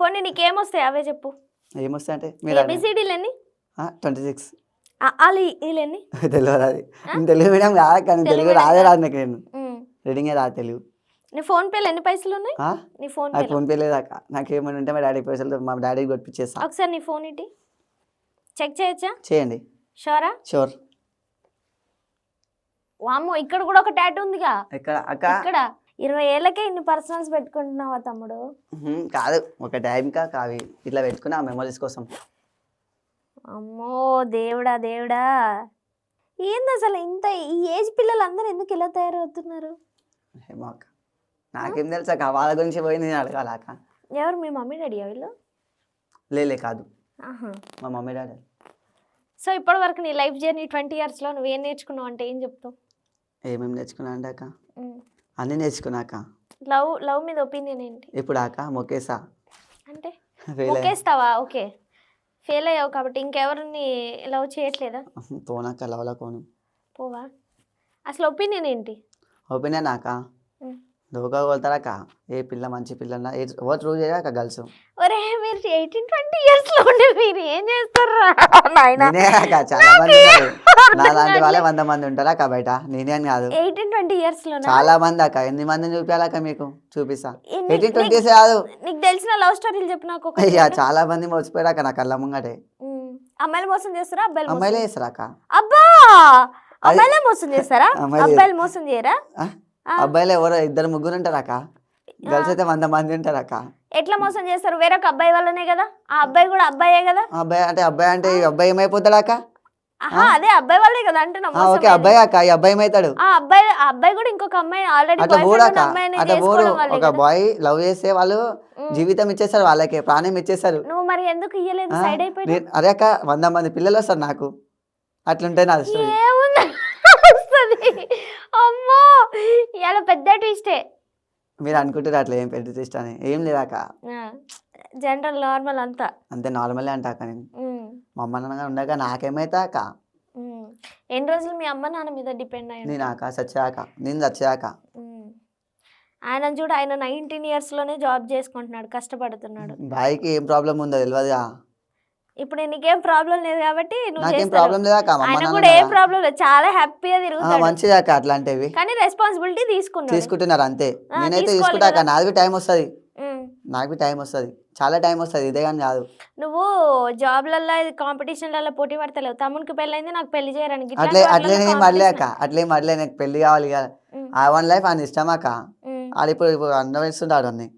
పోనీ నీకేమొస్తాయి? అవే చెప్పు. ఏమొస్తాయి అంటే మీరు ఏబిసిడీలు ఎన్ని ట్వంటీ సిక్స్. వాళ్ళు వీళ్ళు ఎన్ని తెలియదు అది. నేను తెలుగు మీడియం కాదు కానీ తెలుగు రాదే రాదు నాకు నేను. రీడింగే రాదు తెలుగు. నీ ఫోన్ పేలు ఎన్ని పైసలు ఉన్నాయి? నీ ఫోన్ నాకు పేలో. ఫోన్ పే లేదాక నాకు ఏమైనా ఉంటే మా డాడీ పైసలు మా డాడీకి కొట్టించేస్తా ఒకసారి నీ ఫోన్ ఇటీ చెక్ చేయొచ్చా? చేయండి. షోరా? షూర్. వామ్మో ఇక్కడ కూడా ఒక టాటూ ఉందిగా. ఎక్కడ? అక్క? ఇక్కడ. ఇరవై ఏళ్ళకే ఇన్ని పర్సనల్స్ పెట్టుకుంటున్నావా తమ్ముడు? కాదు ఒక టైం కావి. ఇట్లా పెట్టుకున్నా మెమరీస్ కోసం. అమ్మో దేవుడా దేవుడా. ఏంది అసలు ఇంత ఈ ఏజ్ పిల్లలు అందరూ ఎందుకు ఇలా తయారవుతున్నారు? నాకేం తెలుసు అక్క వాళ్ళ గురించి పోయి నేను అడగాల అక్క? ఎవరు మీ మమ్మీ డాడీ వీళ్ళు? లేలే కాదు. ఆహా. మా మమ్మీ డాడీ. సో ఇప్పటి వరకు నీ లైఫ్ జర్నీ ట్వంటీ ఇయర్స్లో నువ్వు ఏం నేర్చుకున్నావు అంటే ఏం చెప్తావు? ఏమేమి నేర్చుకున్నా అంటే అక్క? అన్నీ నేర్చుకున్నాక? లవ్ లవ్ మీద ఒపీనియన్ ఏంటి? ఇప్పుడు అక్క మొకేసా అంటే వేలే ఒకేస్తావా ఓకే. ఫెయిల్ అయ్యావు కాబట్టి ఇంకెవరిని లవ్ చేయట్లేదా? తోనక్క లవల కోను పోవా. అసలు ఒపీనియన్ ఏంటి? ఒపీనియన్ ఉమ్. దోకా కొడతారక్క ఏ పిల్ల మంచి పిల్ల ఎవరు ట్రూ చేయక గర్ల్స్? ఒరే మీరు ఎయిటీన్ ట్వంటీ ఇయర్స్లో ఉండే మీరు ఏం చేస్తారా? అక్క చాలా మంది నా లాంటి వాళ్ళే వంద మంది ఉంటారు అక్క బయట? నేనే అని కాదు. ఎయిటీన్ ట్వంటీ ఇయర్స్లో చాలా మంది అక్క. ఎన్ని మందిని చూపించాలక్క మీకు? చూపిస్తా. ఎయిటీన్ ట్వంటీస్ కాదు. నీకు తెలిసిన లవ్ స్టోరీలు చెప్పు నాకు అయ్యా చాలా మంది మర్చిపోయారు అక్క నా కళ్ళ ముంగటే. అమ్మాయిలు మోసం చేస్తారా? అబ్బాయిలు అమ్మాయిలే వేస్తారు అక్క? అబ్బా! అమ్మాయిలే మోసం చేస్తారా. అబ్బాయిలు మోసం చేయరా. అబ్బాయిలు ఎవరో? ఇద్దరు ముగ్గురు ఉంటారు అక్క గర్ల్స్ అయితే వంద మంది ఉంటారు అక్క ఎట్లా మోసం చేస్తారు? వేరొక అబ్బాయి వల్లనే కదా? ఆ అబ్బాయి కూడా అబ్బాయే కదా? అబ్బాయి అంటే అబ్బాయి అంటే ఈ అబ్బాయి ఏమైపోతాడు అక్క అదే అబ్బాయి వల్లే కదా అంటున్నా ఓకే. అబ్బాయి అక్క ఈ అబ్బాయి ఏమైతాడు? ఆ అబ్బాయి ఆ అబ్బాయి కూడా ఇంకొక అమ్మాయి ఆల్రెడీ అట్లా పోడు అక్క అట్లా పోడు ఒక. బాయ్ లవ్ చేస్తే వాళ్ళు. జీవితం ఇచ్చేస్తారు వాళ్ళకి ప్రాణం ఇచ్చేస్తారు. నువ్వు మరి ఎందుకు ఇయ్యలేదు? సైడ్ అయిపోయి అదే అక్క వంద మంది పిల్లలు వస్తారు నాకు. అట్లుంటే నా స్టోరీ ఏముంది అమ్మో ఇలా పెద్ద ట్విస్టే మీరు అనుకుంటారు అట్లా ఏం పెద్ద టెస్ట్ అని. ఏం లేదాక? జనరల్ నార్మల్ అంతా. అంతే నార్మలే అంట అక్క నేను. మా అమ్మ నాన్న ఉండగా నాకేమైతే అక్క. ఎన్ని రోజులు మీ అమ్మ నాన్న మీద డిపెండ్ అయ్యి నేను అక్క చచ్చాక. నేను చచ్చాక. ఆయన చూడు ఆయన నైన్టీన్ ఇయర్స్లోనే జాబ్ చేసుకుంటున్నాడు కష్టపడుతున్నాడు. బాయ్కి ఏం ప్రాబ్లం ఉందో తెలియదుగా ఇప్పుడు నీకేం ప్రాబ్లం లేదు కాబట్టి నువ్వు నాకేం. ప్రాబ్లం అమ్మ ఆయన కూడా ఏ? ప్రాబ్లం లేదు. చాలా హ్యాపీగా తిరుగుతాడు. మంచిది అక్క అట్లాంటివి. కానీ రెస్పాన్సిబిలిటీ తీసుకున్నాడు. తీసుకుంటున్నారు అంతే. నేనైతే తీసుకుంటా అక్క. నాకు టైం వస్తుంది. నాకు టైం వస్తుంది. చాలా టైం వస్తుంది. ఇదే కానీ కాదు. నువ్వు జాబ్లల్లో కాంపిటీషన్లలో పోటీ పడతలేవు. తమ్మునికి పెళ్ళైంది నాకు పెళ్ళి చేయరని గిట్లాంటి అట్లే అట్లనే మళ్ళీ అక్క. అట్లే మళ్ళీ నాకు పెళ్ళి కావాలి కదా ఆ వన్ లైఫ్ అని ఇష్టం అక్క. ఉమ్. ఆడు ఇప్పుడు అనుభవిస్తుంటాడు అన్ని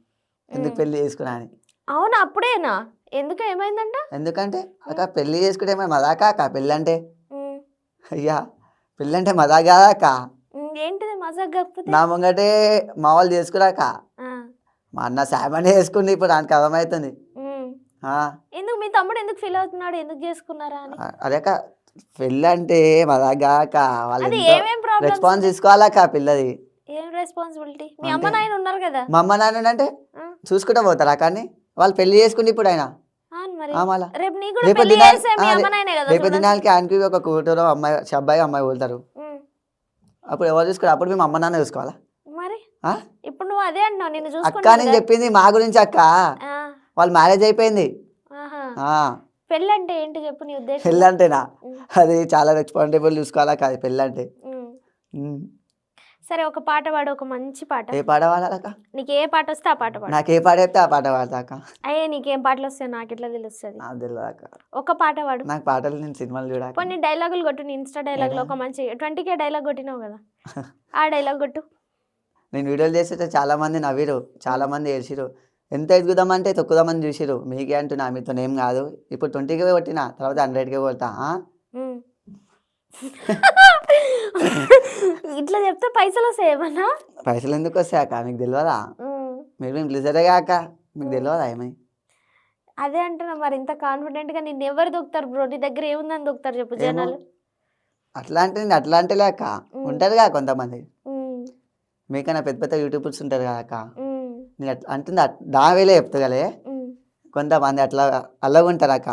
ఎందుకు. పెళ్ళి చేసుకున్నా అని. అవును? అప్పుడేనా? ఎందుకు ఏమైందంట? ఎందుకంటే అక్క పెళ్ళి చేసుకుంటే ఏమైనా మదాకా అక్క? పెళ్ళి అంటే అయ్యా పెళ్ళి అంటే మదా కాదా అక్క? ఉమ్, ఏంటిది మజాక్ కాకపోతే? నా ముంగటే మా వాళ్ళు చేసుకురాక మా అన్న సామాన్ వేసుకుంది ఇప్పుడు దానికి అర్థమవుతుంది. ఎందుకు మీ తమ్ముడు ఎందుకు ఫీల్ అవుతున్నాడు? ఎందుకు చేసుకున్నారా అని? అదే అక్క పెళ్ళి అంటే మదాగాక వాళ్ళు రెస్పాన్స్ తీసుకోవాలక్క పిల్లది? ఏం రెస్పాన్సిబిలిటీ మీ అమ్మ నాయన ఉన్నారు కదా? మా అమ్మ నాన్న అంటే చూసుకుంటా పోతారా కానీ వాళ్ళు పెళ్ళి చేసుకుంటే ఇప్పుడు ఆయన. రేపు. దినాలకి ఆయనకి ఒక కూతురు అమ్మాయి అబ్బాయి అమ్మాయి వెళ్తారు అప్పుడు ఎవరు చూసుకోరు అప్పుడు మేము అమ్మ నాన్న చూసుకోవాలా? ఇప్పుడు నువ్వు అదే అంటున్నావు అక్క నేను చెప్పింది మా గురించి అక్క. వాళ్ళు మ్యారేజ్ అయిపోయింది. పెళ్ళి అంటే ఏంటి చెప్పు నీ ఉద్దేశం? పెళ్ళి అంటేనా అది చాలా రెస్పాన్సిబుల్ చూసుకోవాలా కాదు పెళ్ళి అంటే. సరే ఒక పాట పాడు ఒక మంచి పాట. ఏ పాట పాడాలక్క? నీకు ఏ పాట వస్తే ఆ పాట పాడు. నాకు ఏ పాట చెప్తే ఆ పాట పాడతాక అయ్యే నీకేం పాటలు వస్తాయి నాకు ఎట్లా తెలుస్తుంది? నాకు ఒక పాట పాడు. నాకు పాటలు నేను సినిమాలు చూడాక కొన్ని డైలాగులు కొట్టు నీ ఇన్స్టా డైలాగ్లో ఒక మంచి ట్వంటీ కే డైలాగ్ కొట్టినావు కదా. ఆ డైలాగ్ కొట్టు. నేను వీడియోలు చేస్తే చాలా మంది నవ్విరు చాలా మంది ఏడ్చిరు ఎంత ఎదుగుదామంటే తొక్కుదామని చూసిరు మీకే అంటున్నా మీతో ఏం కాదు. ఇప్పుడు ట్వంటీకే కొట్టిన తర్వాత హండ్రెడ్కే కొడతా. ఇట్లా చెప్తే పైసలు వస్తాయి ఏమన్నా? పైసలు ఎందుకు వస్తాయి అక్క? మీకు తెలియదా. మీరు మేము గ్లిజరే కాక మీకు తెలియదా ఏమై అదే అంటున్నా మరి ఇంత కాన్ఫిడెంట్గా నిన్ను ఎవరు దొక్కుతారు బ్రో? నీ దగ్గర ఏముందని దొక్కుతారు చెప్పు. జనాలు. అట్లా అంటే నేను అట్లా అంటే లేక. ఉంటారుగా కొంతమంది. మీకన్నా పెద్ద పెద్ద యూట్యూబర్స్ ఉంటారు ఉమ్, నేను అట్లా అంటుంది అట్- దా వేలే చెప్తాగలే. కొంతమంది అట్లా అల్లగా ఉంటారు అక్క.